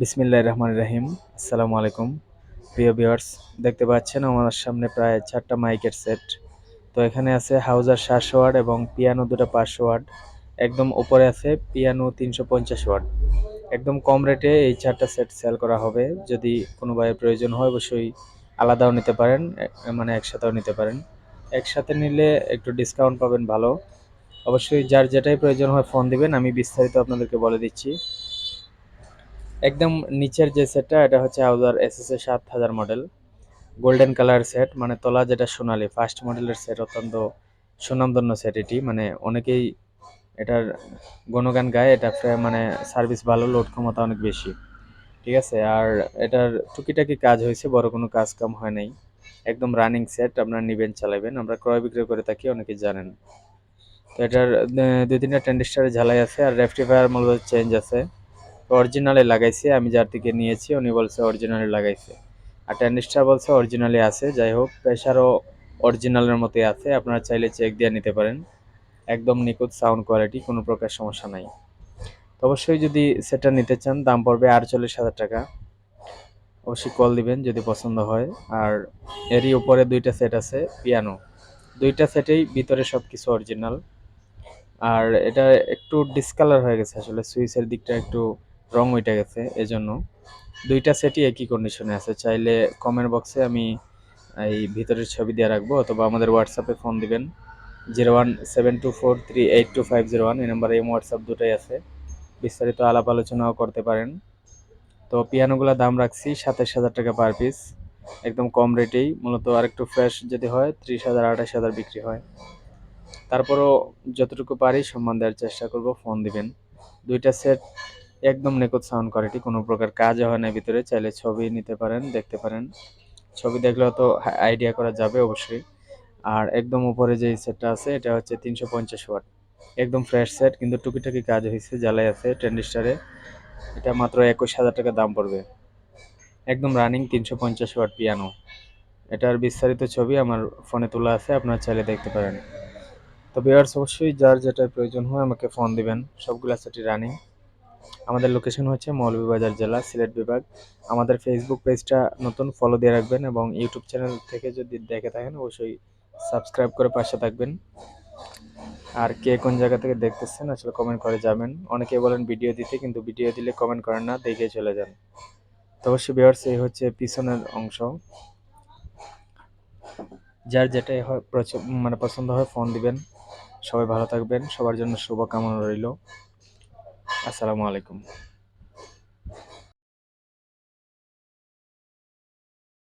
বিসমিল্লাহ রহমান রহিম। আসসালামু আলাইকুম। প্রিয় ভিউয়ার্স, দেখতে পাচ্ছেন আমার সামনে প্রায় চারটা মাইকের সেট। তো এখানে আছে হাউজার সাতশো ওয়াট এবং পিয়ানো দুটো পাঁচশো ওয়াট একদম উপরে আছে পিয়ানো তিনশো পঞ্চাশ ওয়াট একদম কম রেটে এই চারটা সেট সেল করা হবে। যদি কোনো ভাইয়ের প্রয়োজন হয়, অবশ্যই আলাদাও নিতে পারেন মানে একসাথেও নিতে পারেন। একসাথে নিলে একটু ডিসকাউন্ট পাবেন ভালো। অবশ্যই যার যেটাই প্রয়োজন হয় ফোন দিবেন, আমি বিস্তারিত আপনাদেরকে বলে দিচ্ছি। একদম নিচের যে সেটটা এটা হচ্ছে হাউজার এর সাত হাজার মডেল গোল্ডেন কালার সেট মানে তলা যেটা সোনালি ফার্স্ট মডেলের সেট অত্যন্ত সুনামধন্য সেট এটি। মানে অনেকেই এটার গণগান গায়, এটা মানে সার্ভিস ভালো লোড ক্ষমতা অনেক বেশি। ঠিক আছে? আর এটার টুকিটাকি কাজ হয়েছে, বড় কোনো কাজ কাম হয় নাই। একদম রানিং সেট আপনারা নিবেন, চালাবেন। আমরা ক্রয় বিক্রয় করে থাকি অনেকে জানেন। তো এটার দুই তিনটা টেন্ডিস্টারের ঝালাই আছে, আর রেফটিফায়ার মূলত চেঞ্জ আছে। অরিজিনালে লাগাইছে, আমি যার থেকে নিয়েছি, উনি বলছে অরিজিনালে লাগাইছে। আর টেন্ডিস্টার বলছে অরিজিনালি আছে, যাই হোক প্রেশারও অরিজিনালের মতোই আছে, আপনারা চাইলে চেক দিয়ে নিতে পারেন। একদম নিখুঁত সাউন্ড কোয়ালিটি কোনো প্রকার সমস্যা নাই। তো অবশ্যই যদি সেটা নিতে চান, দাম পড়বে আটচল্লিশ হাজার টাকা। অবশ্যই কল দিবেন যদি পছন্দ হয়। আর এরই উপরে দুইটা সেট আছে পিয়ানো দুইটা সেটেই ভিতরে সব কিছু অরিজিনাল আর এটা একটু ডিসকালার হয়ে গেছে আসলে, সুইচের দিকটা একটু রং উঠে গেছে, এজন্য। দুইটা সেটই একই কন্ডিশনে আছে। চাইলে কমেন্ট বক্সে আমি এই ভিতরের ছবি দিয়ে রাখব, অথবা আমাদের হোয়াটসঅ্যাপে ফোন দিবেন। Zero one seven two four three eight two five zero one, এই নাম্বারে এই হোয়াটসঅ্যাপ দুটোই আছে। বিস্তারিত আলাপ আলোচনাও করতে পারেন। তো পিয়ানোগুলোর দাম রাখছি সাতাশ হাজার টাকা পার পিস একদম কম রেটেই মূলত আরেকটু ফ্রেশ যদি হয়, ত্রিশ হাজার, আঠাশ হাজার বিক্রি হয়। তারপরও যতটুকু পারি সম্মান দেওয়ার চেষ্টা করব ফোন দিবেন। দুইটা সেট একদম নিখুঁত সাউন্ড কোয়ালিটি কোনো প্রকার কাজ হয় না ভিতরে, চাইলে ছবি নিতে পারেন, দেখতে পারেন। ছবি দেখলেও তো আইডিয়া করা যাবে অবশ্যই। আর একদম উপরে যে সেটটা আছে, এটা হচ্ছে তিনশো পঞ্চাশ ওয়াট একদম ফ্রেশ সেট কিন্তু টুকিটাকি কাজ হয়েছে জ্বালাই আছে টেন্ডিস্টারে এটা মাত্র একুশ হাজার টাকা দাম পড়বে। একদম রানিং তিনশো পঞ্চাশ ওয়াট পিয়ানো এটার বিস্তারিত ছবি আমার ফোনে তোলা আছে, আপনারা চাইলে দেখতে পারেন। তো ভিউয়ার্স অবশ্যই যার যেটার প্রয়োজন হয় আমাকে ফোন দিবেন। সবগুলা সেটি রানিং আমাদের লোকেশন হচ্ছে মৌলভীবাজার জেলা, সিলেট বিভাগ। আমাদের ফেসবুক পেজটা নতুন ফলো দিয়ে রাখবেন এবং ইউটিউব চ্যানেল থেকে যদি দেখে থাকেন, অবশ্যই সাবস্ক্রাইব করে পাশে থাকবেন। আর কে কোন জায়গা থেকে দেখতেছেন, আসলে কমেন্ট করে যাবেন। অনেকে বলেন ভিডিও দিতে, কিন্তু ভিডিও দিলে কমেন্ট করেন না, দেখে চলে যান। তো অবশ্যই ভিউয়ার্স এই হচ্ছে পিছনের অংশ। যার যেটা মানে পছন্দ হয় ফোন দিবেন। সবাই ভালো থাকবেন। সবার জন্য শুভকামনা রইল। আসসালামু আলাইকুম।